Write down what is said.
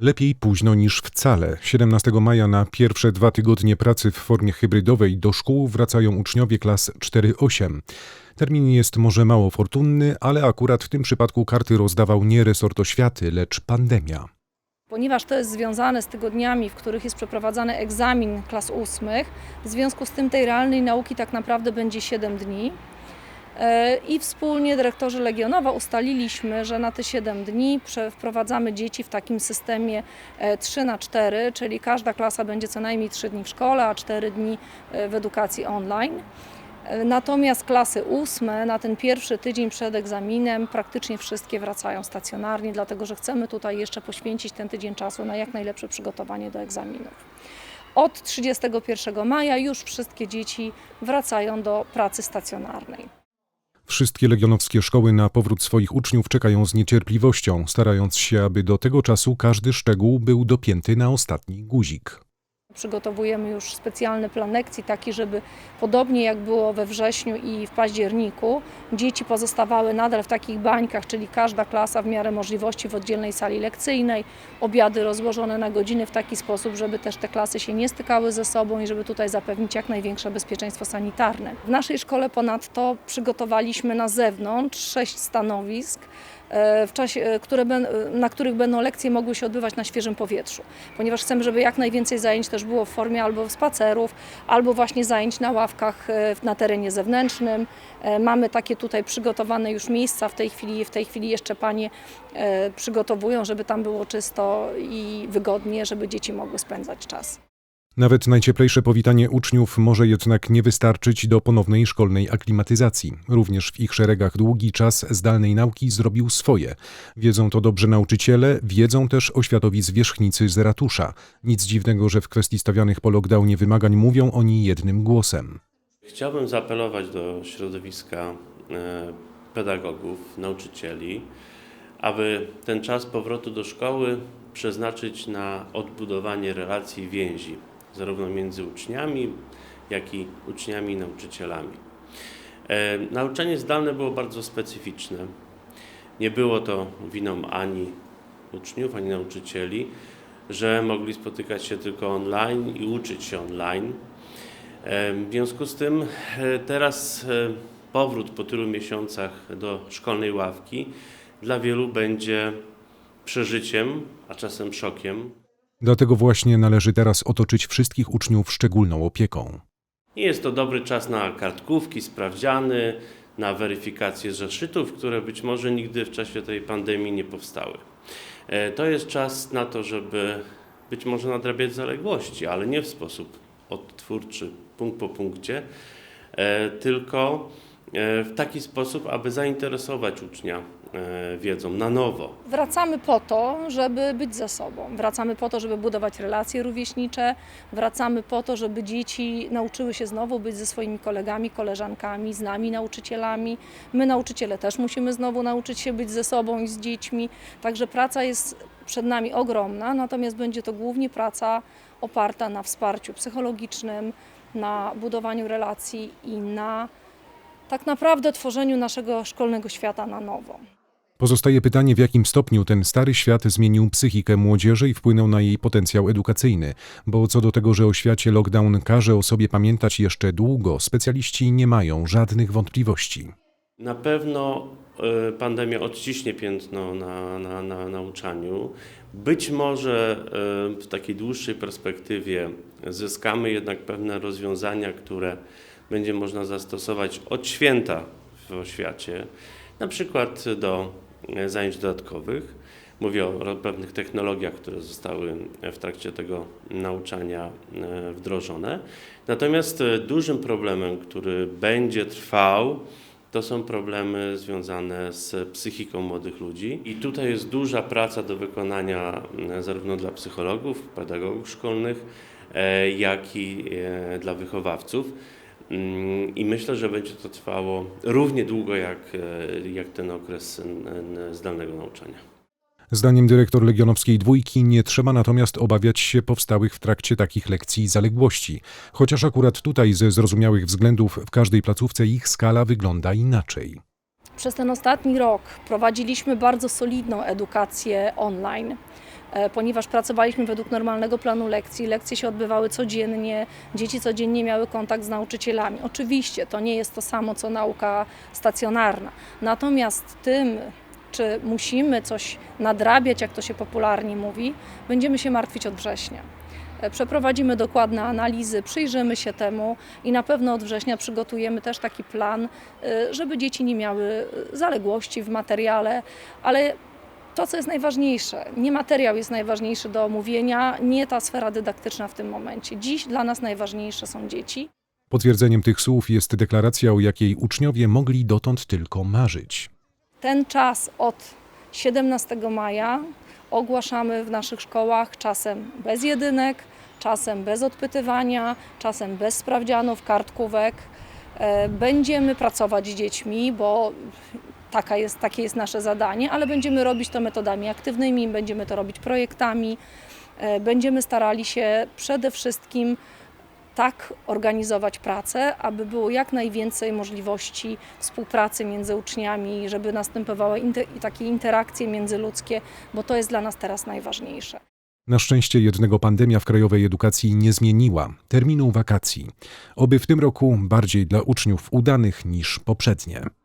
Lepiej późno niż wcale. 17 maja na pierwsze dwa tygodnie pracy w formie hybrydowej do szkół wracają uczniowie klas 4-8. Termin jest może mało fortunny, ale akurat w tym przypadku karty rozdawał nie resort oświaty, lecz pandemia. Ponieważ to jest związane z tygodniami, w których jest przeprowadzany egzamin klas ósmych, w związku z tym tej realnej nauki tak naprawdę będzie 7 dni. E, I wspólnie dyrektorzy Legionowa ustaliliśmy, że na te 7 dni wprowadzamy dzieci w takim systemie e, 3 na 4, czyli każda klasa będzie co najmniej 3 dni w szkole, a 4 dni e, w edukacji online. E, Natomiast klasy ósme na ten pierwszy tydzień przed egzaminem praktycznie wszystkie wracają stacjonarnie, dlatego że chcemy tutaj jeszcze poświęcić ten tydzień czasu na jak najlepsze przygotowanie do egzaminów. Od 31 maja już wszystkie dzieci wracają do pracy stacjonarnej. Wszystkie legionowskie szkoły na powrót swoich uczniów czekają z niecierpliwością, starając się, aby do tego czasu każdy szczegół był dopięty na ostatni guzik. Przygotowujemy już specjalny plan lekcji, taki, żeby podobnie jak było we wrześniu i w październiku, dzieci pozostawały nadal w takich bańkach, czyli każda klasa w miarę możliwości w oddzielnej sali lekcyjnej, obiady rozłożone na godziny w taki sposób, żeby też te klasy się nie stykały ze sobą i żeby tutaj zapewnić jak największe bezpieczeństwo sanitarne. W naszej szkole ponadto przygotowaliśmy na zewnątrz sześć stanowisk, w czasie, e, które, e, na których będą lekcje mogły się odbywać na świeżym powietrzu, ponieważ chcemy, żeby jak najwięcej zajęć też było w formie albo spacerów, albo właśnie zajęć na ławkach e, na terenie zewnętrznym. E, Mamy takie tutaj przygotowane już miejsca w tej chwili, w tej chwili jeszcze panie e, przygotowują, żeby tam było czysto i wygodnie, żeby dzieci mogły spędzać czas. Nawet najcieplejsze powitanie uczniów może jednak nie wystarczyć do ponownej szkolnej aklimatyzacji. Również w ich szeregach długi czas zdalnej nauki zrobił swoje. Wiedzą to dobrze nauczyciele, wiedzą też oświatowi zwierzchnicy z ratusza. Nic dziwnego, że w kwestii stawianych po lockdownie wymagań mówią oni jednym głosem. Chciałbym zaapelować do środowiska e, pedagogów, nauczycieli, aby ten czas powrotu do szkoły przeznaczyć na odbudowanie relacji więzi, zarówno między uczniami, jak i uczniami i nauczycielami. E, Nauczanie zdalne było bardzo specyficzne. Nie było to winą ani uczniów, ani nauczycieli, że mogli spotykać się tylko online i uczyć się online. E, W związku z tym e, teraz powrót po tylu miesiącach do szkolnej ławki dla wielu będzie przeżyciem, a czasem szokiem. Dlatego właśnie należy teraz otoczyć wszystkich uczniów szczególną opieką. Jest to dobry czas na kartkówki, sprawdziany, na weryfikację zeszytów, które być może nigdy w czasie tej pandemii nie powstały. E, To jest czas na to, żeby być może nadrabiać zaległości, ale nie w sposób odtwórczy, punkt po punkcie, e, tylko e, w taki sposób, aby zainteresować ucznia wiedzą na nowo. Wracamy po to, żeby być ze sobą. Wracamy po to, żeby budować relacje rówieśnicze. Wracamy po to, żeby dzieci nauczyły się znowu być ze swoimi kolegami, koleżankami, z nami, nauczycielami. My, nauczyciele, też musimy znowu nauczyć się być ze sobą i z dziećmi. Także praca jest przed nami ogromna, natomiast będzie to głównie praca oparta na wsparciu psychologicznym, na budowaniu relacji i na tak naprawdę tworzeniu naszego szkolnego świata na nowo. Pozostaje pytanie, w jakim stopniu ten stary świat zmienił psychikę młodzieży i wpłynął na jej potencjał edukacyjny, bo co do tego, że o świecie lockdown każe o sobie pamiętać jeszcze długo, specjaliści nie mają żadnych wątpliwości. Na pewno e, pandemia odciśnie piętno na, na, na nauczaniu. Być może e, w takiej dłuższej perspektywie zyskamy jednak pewne rozwiązania, które będzie można zastosować od święta w oświacie, na przykład do zajęć dodatkowych. Mówię o pewnych technologiach, które zostały w trakcie tego nauczania e, wdrożone. Natomiast e, dużym problemem, który będzie trwał, to są problemy związane z psychiką młodych ludzi. I tutaj jest duża praca do wykonania zarówno dla psychologów, pedagogów szkolnych, e, jak i e, dla wychowawców. Mm, I myślę, że będzie to trwało równie długo jak, e, jak ten okres zdalnego nauczania. Zdaniem dyrektor Legionowskiej Dwójki nie trzeba natomiast obawiać się powstałych w trakcie takich lekcji zaległości, chociaż akurat tutaj ze zrozumiałych względów w każdej placówce ich skala wygląda inaczej. Przez ten ostatni rok prowadziliśmy bardzo solidną edukację online. e, ponieważ pracowaliśmy według normalnego planu lekcji. Lekcje się odbywały codziennie, dzieci codziennie miały kontakt z nauczycielami. Oczywiście to nie jest to samo co nauka stacjonarna. Natomiast tym, czy musimy coś nadrabiać, jak to się popularnie mówi, będziemy się martwić od września. Przeprowadzimy dokładne analizy, przyjrzymy się temu i na pewno od września przygotujemy też taki plan, y, żeby dzieci nie miały zaległości w materiale, ale to, co jest najważniejsze, nie materiał jest najważniejszy do omówienia, nie ta sfera dydaktyczna w tym momencie. Dziś dla nas najważniejsze są dzieci. Potwierdzeniem tych słów jest deklaracja, o jakiej uczniowie mogli dotąd tylko marzyć. Ten czas od 17 maja ogłaszamy w naszych szkołach czasem bez jedynek, czasem bez odpytywania, czasem bez sprawdzianów, kartkówek. E, Będziemy pracować z dziećmi, bo taka jest, takie jest nasze zadanie, ale będziemy robić to metodami aktywnymi, będziemy to robić projektami. E, Będziemy starali się przede wszystkim tak organizować pracę, aby było jak najwięcej możliwości współpracy między uczniami, żeby następowały inter- takie interakcje międzyludzkie, bo to jest dla nas teraz najważniejsze. Na szczęście jednego pandemia w krajowej edukacji nie zmieniła terminu wakacji. Oby w tym roku bardziej dla uczniów udanych niż poprzednie.